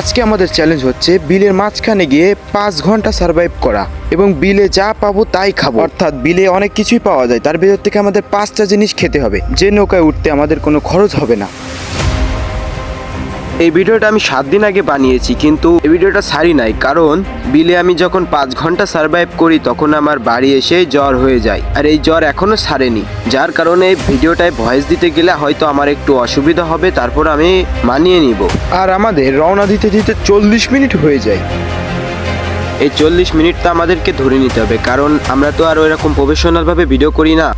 আজকে আমাদের চ্যালেঞ্জ হচ্ছে বিলের মাঝখানে গিয়ে পাঁচ ঘণ্টা সার্ভাইভ করা এবং বিলে যা পাবো তাই খাব। অর্থাৎ বিলে অনেক কিছুই পাওয়া যায়, তার ভিতর থেকে আমাদের পাঁচটা জিনিস খেতে হবে। যে নৌকায় উঠতে আমাদের কোনো খরচ হবে না। এই ভিডিওটা আমি সাত দিন আগে বানিয়েছি কিন্তু এই ভিডিওটা সারি নাই কারণ বিলে আমি যখন পাঁচ ঘণ্টা সার্ভাইভ করি তখন আমার বাড়ি এসে জ্বর হয়ে যায় আর এই জ্বর এখনও সারেনি যার কারণে এই ভিডিওটায় ভয়েস দিতে গেলে হয়তো আমার একটু অসুবিধা হবে তারপর আমি মানিয়ে নিব। আর আমাদের রওনা দিতে দিতে চল্লিশ মিনিট হয়ে যায়। এই চল্লিশ মিনিটটা আমাদেরকে ধরে নিতে হবে কারণ আমরা তো আর ওইরকম প্রফেশনালভাবে ভিডিও করি না।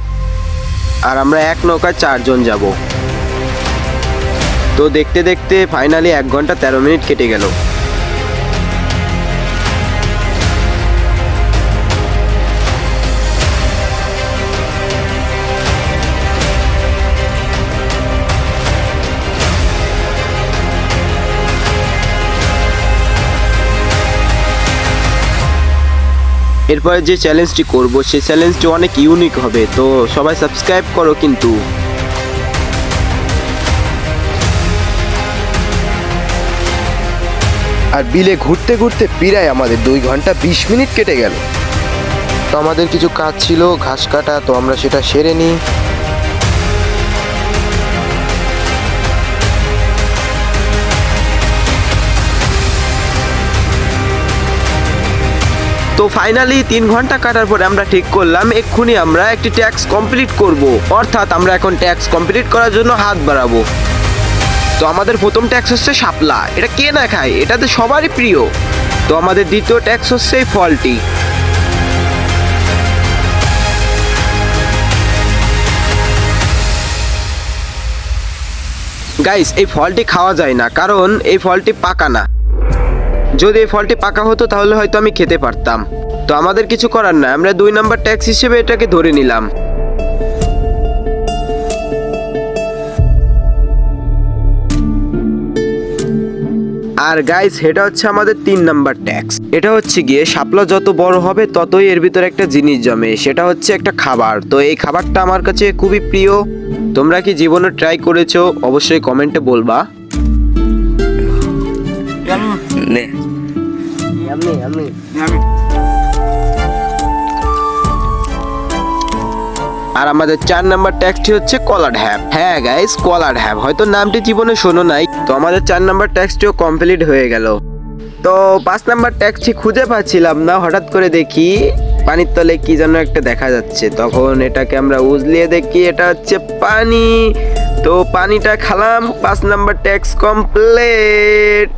আর আমরা এক নৌকায় চারজন যাব। তো দেখতে দেখতে ফাইনালি এক ঘণ্টা তেরো মিনিট কেটে গেল। এরপরে যে চ্যালেঞ্জটি করব সেই চ্যালেঞ্জটি অনেক ইউনিক হবে, তো সবাই সাবস্ক্রাইব করো কিন্তু। আর বিলে ঘুরতে ঘুরতে প্রায় আমাদের দুই ঘণ্টা বিশ মিনিট কেটে গেল। তো আমাদের কিছু কাজ ছিল ঘাস কাটা তো আমরা সেটা সেরে নিই। তো ফাইনালি তিন ঘণ্টা কাটার পরে আমরা ঠিক করলাম এক্ষুনি আমরা একটি ট্যাক্স কমপ্লিট করব। অর্থাৎ আমরা এখন ট্যাক্স কমপ্লিট করার জন্য হাত বাড়াবো। তো আমাদের প্রথম ট্যাক্স হচ্ছে শাপলা এটা কে না খায়? এটা তো সবারই প্রিয়। তো আমাদের দ্বিতীয় ট্যাক্স হচ্ছে এই ফলটি। গাইস এই ফলটি খাওয়া যায় না, কারণ এই ফলটি পাকা না। যদি এই ফলটি পাকা হতো, তাহলে হয়তো আমি খেতে পারতাম। তো আমাদের কিছু করার না আমরা দুই নাম্বার ট্যাক্স হিসেবে এটাকে ধরে নিলাম। আর গাইস এটা হচ্ছে আমাদের তিন নাম্বার ট্যাক্স এটা হচ্ছে গিয়ে শাপলা যত বড় হবে ততই এর ভিতরে একটা জিনিস জমে। সেটা হচ্ছে একটা খাবার। তো এই খাবারটা আমার কাছে খুবই প্রিয়। তোমরা কি জীবনে ট্রাই করেছ? অবশ্যই কমেন্টে বলবা। আর আমাদের চার নাম্বার ট্যাক্সটি হচ্ছে কলা ঢ্যাপ হ্যাঁ গাইস কলার ঢ্যাপ হয়তো নামটি জীবনে শোনো নাই, তো আমাদের চার নাম্বার ট্যাক্সটিও কমপ্লিট হয়ে গেল। তো পাঁচ নাম্বার ট্যাক্সটি খুঁজে পাচ্ছিলাম না, হঠাৎ করে দেখি পানির তলে কি যেন একটা দেখা যাচ্ছে। তখন এটাকে আমরা উজলিয়ে দেখি, এটা হচ্ছে পানি। তো পানিটা খালাম, পাঁচ নাম্বার ট্যাক্স কমপ্লিট